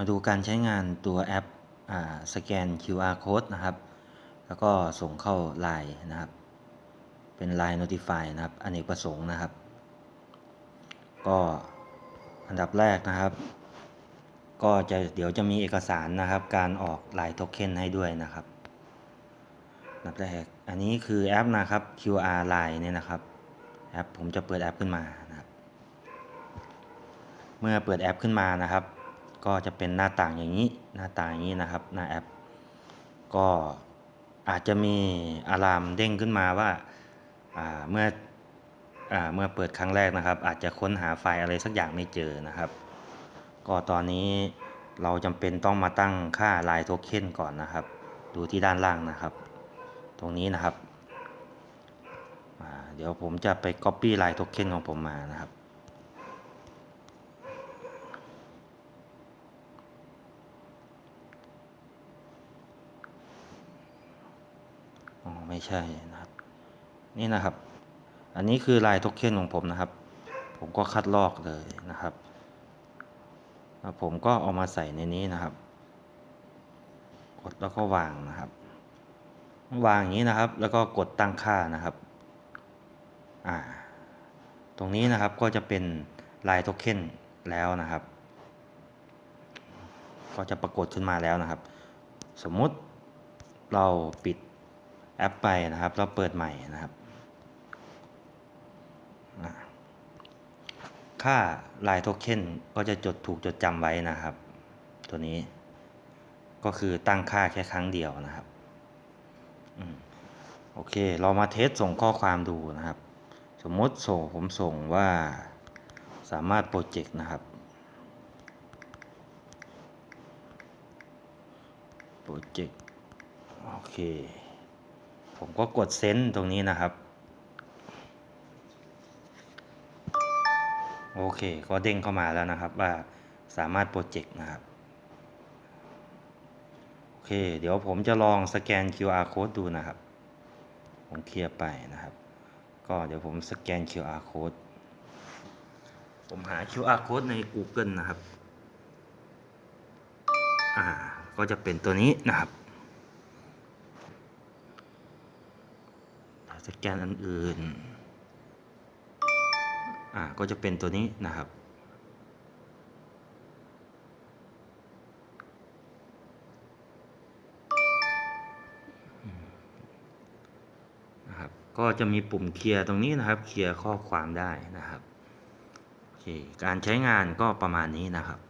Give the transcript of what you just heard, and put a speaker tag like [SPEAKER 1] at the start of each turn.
[SPEAKER 1] มาดูการใช้งานตัวแอปอสแกน QR code นะครับ แล้วก็ส่งเข้า Line นะครับ เป็น Line Notify นะครับอเนกประสงค์นะครับ ก็อันดับแรกนะครับ ก็จะเดี๋ยวจะมีเอกสารนะครับ การออก Line Token ให้ด้วยนะครับอันดับแรกอันนี้คือแอปนะครับ QR Line เนี่ยนะครับแอปผมจะเปิดแอปขึ้นมานะครับ เมื่อเปิดแอปขึ้นมานะครับ ก็จะเป็นหน้าต่างอย่างนี้หน้าต่างอย่างนี้นะครับหน้าแอป ก็อาจจะมีอะลามเด้งขึ้นมาว่าาเมื่ออเมื่อเปิดครั้งแรกนะครับ อาจจะค้นหาไฟล์อะไรสักอย่างไม่เจอนะครับ ก็ตอนนี้เราจำเป็นต้องมาตั้งค่าลายโทเค็นก่อนนะครับ ดูที่ด้านล่างนะครับ ตรงนี้นะครับ เดี๋ยวผมจะไป Copy ลายโทเค็นของผมมานะครับ ไม่ใช่นะครับ นี่นะครับ อันนี้คือลายโทเค็นของผมนะครับ ผมก็คัดลอกเลยนะครับ ผมก็เอามาใส่ในนี้นะครับ กดแล้วก็วางนะครับ วางอย่างนี้นะครับ แล้วก็กดตั้งค่านะครับ อ่า ตรงนี้นะครับก็จะเป็นลายโทเค็นแล้วนะครับ ก็จะปรากฏขึ้นมาแล้วนะครับ สมมุติเราปิด แอปไปนะครับแล้วเปิดใหม่นะครับ ค่าลายโทเค็นก็จะจดถูกจดจำไว้นะครับ ตัวนี้ก็คือตั้งค่าแค่ครั้งเดียวนะครับอโอเค เรามาเทสส่งข้อความดูนะครับ สมมติส่งผมส่งว่าสามารถโปรเจกต์นะครับ โปรเจกต์ โอเค ผมก็กดเซนตรงนี้นะครับ โอเค ก็เด้งเข้ามาแล้วนะครับ ว่าสามารถโปรเจกต์นะครับ โอเค เดี๋ยวผมจะลองสแกน QR code ดูนะครับ ผมเคลียร์ไปนะครับ ก็เดี๋ยวผมสแกน QR code ผมหา QR code ใน Google นะครับ อ่า ก็จะเป็นตัวนี้นะครับถ้า สแกนอันอื่น อ่า ก็จะเป็นตัวนี้นะครับ นะครับ ก็จะมีปุ่มเคลียร์ตรงนี้นะครับ เคลียร์ข้อความได้นะครับ โอเค การใช้งานก็ประมาณนี้นะครับ